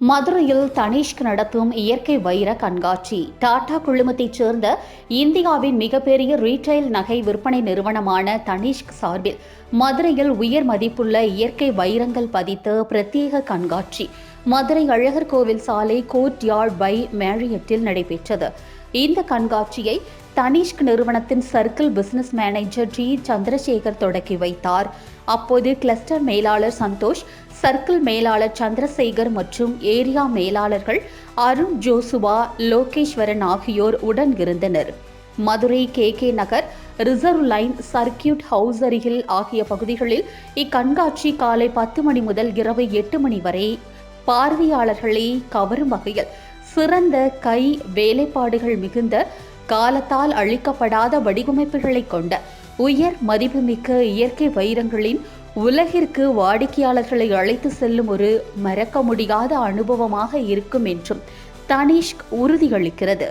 மதுரையில் தனிஷ்க் நடத்தும் இயற்கை வைர கண்காட்சி. டாடா குழுமத்தைச் சேர்ந்த இந்தியாவின் மிகப்பெரிய ரீட்டைல் நகை விற்பனை நிறுவனமான தனிஷ்க் சார்பில் மதுரையில் உயர் மதிப்புள்ள இயற்கை வைரங்கள் பதித்த பிரத்யேக கண்காட்சி. மதுரை அழகர் கோவில் சாலை கோர்ட் யார்ட் பை மேரியட்டில் நடைபெற்றது. இந்த கண்காட்சியை தனிஷ்க் நிறுவனத்தின் circle business manager T Chandrasekar தொடக்கி வைத்தார். அப்போது கிளஸ்டர் மேலாளர் சந்தோஷ் சர்க்கிள் மேலாளர் சந்திரசேகர் மற்றும் ஏரியா மேலாளர்கள் அருண் ஜோசுவா லோகேஸ்வரன் ஆகியோர் உடன் இருந்தனர். Madurai K. K. Nagar reserve line circuit house அருகில் ஆகிய பகுதிகளில் இக்கண்காட்சி காலை பத்து மணி முதல் இரவு எட்டு மணி வரை பார்வையாளர்களை கவரும் வகையில் சிறந்த கை வேலைப்பாடுகள் மிகுந்த காலத்தால் அழிக்கப்படாத வடிவமைப்புகளை கொண்ட உயர் மதிப்புமிக்க இயற்கை வைரங்களின் உலகிற்கு வாடிக்கையாளர்களை அழைத்து செல்லும் ஒரு மறக்க முடியாத அனுபவமாக இருக்கும் என்றும் தனிஷ்க் உறுதியளிக்கிறது.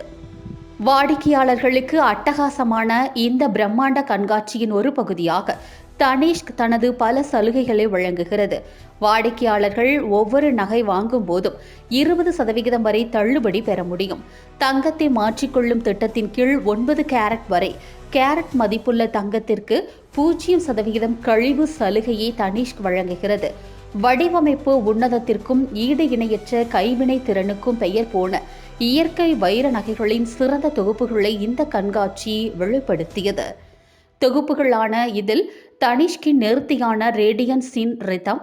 வாடிக்கையாளர்களுக்கு அட்டகாசமான இந்த பிரம்மாண்ட கண்காட்சியின் ஒரு பகுதியாக தனிஷ்க் தனது பல சலுகைகளை வழங்குகிறது. வாடிக்கையாளர்கள் ஒவ்வொரு நகை வாங்கும் போதும் இருபது சதவிகிதம் வரை தள்ளுபடி பெற முடியும். தங்கத்தை மாற்றிக்கொள்ளும் திட்டத்தின் கீழ் ஒன்பது கேரட் வரை கேரட் மதிப்புள்ள தங்கத்திற்கு பூஜ்ஜியம் சதவிகிதம் கழிவு சலுகையை தனிஷ்க் வழங்குகிறது. வடிவமைப்பு உன்னதத்திற்கும் ஈடு இணையற்ற கைவினை திறனுக்கும் பெயர் போன இயற்கை வைர நகைகளின் சிறந்த தொகுப்புகளை இந்த கண்காட்சி வெளிப்படுத்தியது. தொகுப்புகளான இதில் தனிஷ்கின் நேர்த்தியான இன் ரிதம்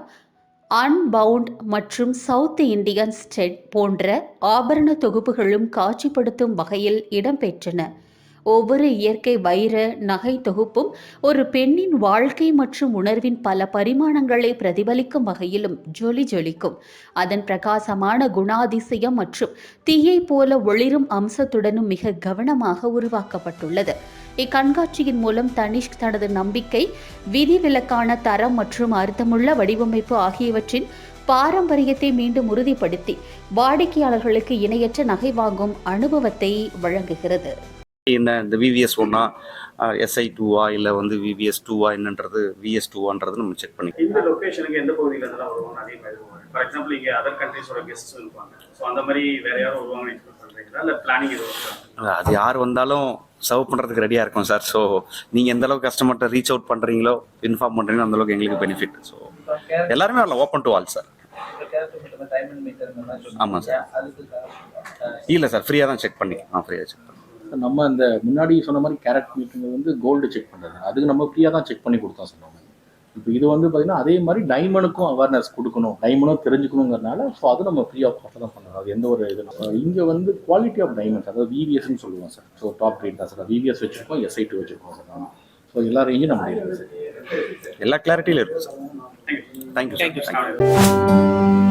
அன்பவுண்ட் மற்றும் சவுத் இந்தியன் ஸ்டெட் போன்ற ஆபரண தொகுப்புகளும் காட்சிப்படுத்தும் வகையில் இடம்பெற்றன. ஒவ்வொரு இயற்கை வைர நகை தொகுப்பும் ஒரு பெண்ணின் வாழ்க்கை மற்றும் உணர்வின் பல பரிமாணங்களை பிரதிபலிக்கும் வகையிலும் ஜொலி ஜொலிக்கும். அதன் பிரகாசமான குணாதிசயம் மற்றும் தீயை போல ஒளிரும் அம்சத்துடனும் மிக கவனமாக உருவாக்கப்பட்டுள்ளது. இக்கண்காட்சியின் மூலம் தனிஷ்க் தனது நம்பிக்கை விதிவிலக்கான தரம் மற்றும் அர்த்தமுள்ள வடிவமைப்பு ஆகியவற்றின் பாரம்பரியத்தை மீண்டும் உறுதிப்படுத்தி வாடிக்கையாளர்களுக்கு இணையற்ற நகை வாங்கும் அனுபவத்தை வழங்குகிறது. என்ன இந்த விவிஎஸ் ஒன்னா எஸ்ஐ டூவா இல்லை வந்து விவிஎஸ் டூவா என்னன்றது விஎஸ் டூவான்றது நம்ம செக் பண்ணி இந்த லொகேஷனுக்கு எந்த பகுதியில இருந்தெல்லாம் வருவாங்க? அதிகமாக வருவாங்க ஃபார் எக்ஸாம்பிள் இங்கே அதர் கண்ட்ரீஸோட கெஸ்ட்ஸ் இருப்பாங்க ஸோ அந்த மாதிரி வேற யாரும் வருவாங்கன்னு எக்ஸ்பெக்ட் பண்ணுறீங்களா இல்லை பிளானிங் எதுவும்? அது யார் வந்தாலும் சர்வ் பண்ணுறதுக்கு ரெடியாக இருக்கும் சார் ஸோ நீங்கள் எந்த அளவுக்கு கஸ்டமர்கிட்ட ரீச் அவுட் பண்ணுறீங்களோ இன்ஃபார்ம் பண்ணுறீங்களோ அந்த அளவுக்கு எங்களுக்கு பெனிஃபிட் ஸோ எல்லாருமே வரலாம். ஓப்பன் டு ஆல் சார் ஆமாம் சார் இல்லை சார் ஃப்ரீயாக தான் செக் பண்ணி ஆ ஃப்ரீயாக செக் பண்ணி நம்ம இந்த முன்னாடி சொன்ன மாதிரி கேரட் மீட்டுங்க வந்து கோல்டு செக் பண்ணுறது அதுக்கு நம்ம ஃப்ரீயாக தான் செக் பண்ணி கொடுத்தோம் சொன்னாங்க இப்போ இது வந்து பார்த்தீங்கன்னா அதே மாதிரி டைமண்டுக்கும் அவேர்னஸ் கொடுக்கணும். டைமண்டும் தெரிஞ்சுக்கணுங்கிறனால ஸோ அது நம்ம ஃப்ரீ ஆஃப் காஸ்ட் தான் பண்ணுறோம் அது எந்த ஒரு இது இங்கே வந்து குவாலிட்டி ஆஃப் டைமண்ட்ஸ் அதாவது விவிஎஸ்ன்னு சொல்லுவோம் சார் ஸோ டாப் ரேட் தான் சார் விவிஎஸ் வச்சுருக்கோம் எஸ்ஐ டூ வச்சுருக்கோம் சார் ஸோ எல்லா ரேஞ்சும் நம்ம இருக்குது சார் எல்லா கிளாரிட்டியிலும் இருக்குது சார் தேங்க்யூ தேங்க்யூ.